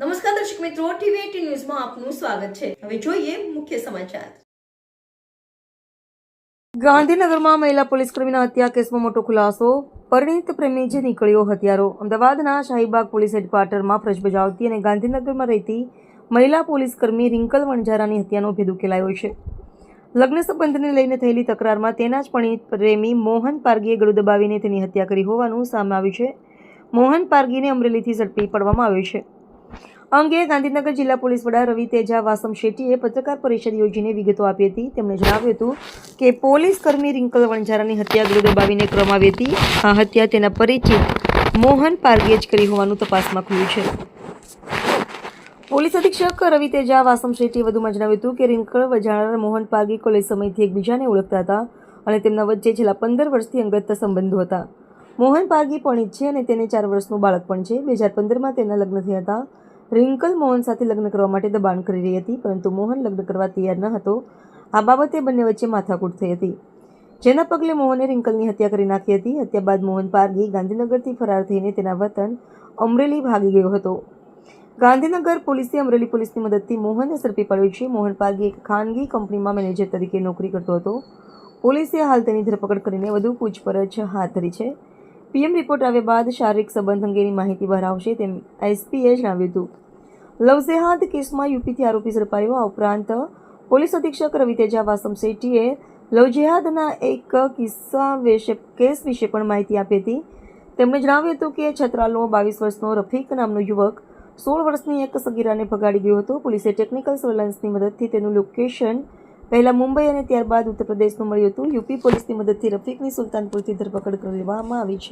નમસ્કાર દર્શક મિત્રો, ટીવી ન્યૂઝમાં આપનું સ્વાગત છે. હવે જોઈએ મુખ્ય સમાચાર. ગાંધીનગરમાં મહિલા પોલીસ કર્મીના હત્યા કેસમાં મોટો ખુલાસો. પરિણીત પ્રેમી જે નીકળ્યો હત્યારો, અમદાવાદના શાહીબાગ પોલીસ હેડક્વાર્ટરમાં ફરજ બજાવતી અને ગાંધીનગરમાં રહેતી મહિલા પોલીસ કર્મી રિંકલ વણઝારાની હત્યાનો ભેદ ઉકેલાયો છે. લગ્ન સંબંધને લઈને થયેલી તકરારમાં તેના જ પરિણીત પ્રેમી મોહન પારગીએ ગળું દબાવીને તેની હત્યા કરી હોવાનું સામે આવ્યું છે. મોહન પારગીને અમરેલીથી ઝડપી પડવામાં આવ્યો છે. અંગે ગાંધીનગર જિલ્લા પોલીસ વડા રવિ તેજા, વાસમ શેટ્ટીએ પત્રકાર પરિષદ યોજીને વિગતો આપી હતી. તેમણે જણાવ્યું હતું કે પોલીસ કર્મી રિંકલ વણઝારાની હત્યા ગળું દબાવીને કરવામાં આવી હતી. આ હત્યા તેના પરિચિત મોહન પારગીએ જ કરી હોવાનું તપાસમાં ખુલ્યું છે. પોલીસ અધિક્ષક રવિ તેજા, વાસમ શેટ્ટીએ વધુમાં જણાવ્યું હતું કે રિંકલ વજાણા મોહન પારગી કોલેજ સમયથી એકબીજાને ઓળખતા હતા અને તેમના વચ્ચે છેલ્લા પંદર વર્ષથી અંગત સંબંધો હતા. મોહન પારગી પણ છે અને તેને ચાર વર્ષનું બાળક પણ છે. બે હજાર પંદરમાં તેના લગ્ન થયા હતા. રિંકલ મોહન સાથે લગ્ન કરવા માટે દબાણ કરી રહી હતી, પરંતુ મોહન લગ્ન કરવા તૈયાર ન હતો. આ બાબતે બંને વચ્ચે માથાકૂટ થઈ હતી. જેના પગલે મોહને રિંકલની હત્યા કરી નાખી હતી. હત્યા બાદ મોહન પારગી ગાંધીનગરથી ફરાર થઈને તેના વતન અમરેલી ભાગી ગયો હતો. ગાંધીનગર પોલીસે અમરેલી પોલીસની મદદથી મોહનને ઝડપી પાડ્યો છે. મોહન પારગી એક ખાનગી કંપનીમાં મેનેજર તરીકે નોકરી કરતો હતો. પોલીસે હાલ તેની ધરપકડ કરીને વધુ પૂછપરછ હાથ ધરી છે. પીએમ રિપોર્ટ આવ્યા બાદ શારીરિક સંબંધ અંગેની માહિતી બહાર આવશે તેમ એસપીએ જણાવ્યું હતું. લવઝેહાદ કેસમાં યુપીથી આરોપી ઝડપાયો. આ ઉપરાંત પોલીસ અધિક્ષક રવિ તેજા, વાસમ શેટ્ટીએ લવજેહાદના એક કિસ્સા વિશે કેસ વિશે પણ માહિતી આપી હતી. તેમણે જણાવ્યું હતું કે છત્રાલનો બાવીસ વર્ષનો રફીક નામનો યુવક સોળ વર્ષની એક સગીરાને ભગાડી ગયો હતો. પોલીસે ટેકનિકલ સર્વેલન્સની મદદથી તેનું લોકેશન પહેલા મુંબઈ અને ત્યારબાદ ઉત્તર પ્રદેશનું મળ્યું હતું. યુપી પોલીસની મદદથી રફીકની સુલતાનપુરથી ધરપકડ કરી લેવામાં આવી છે.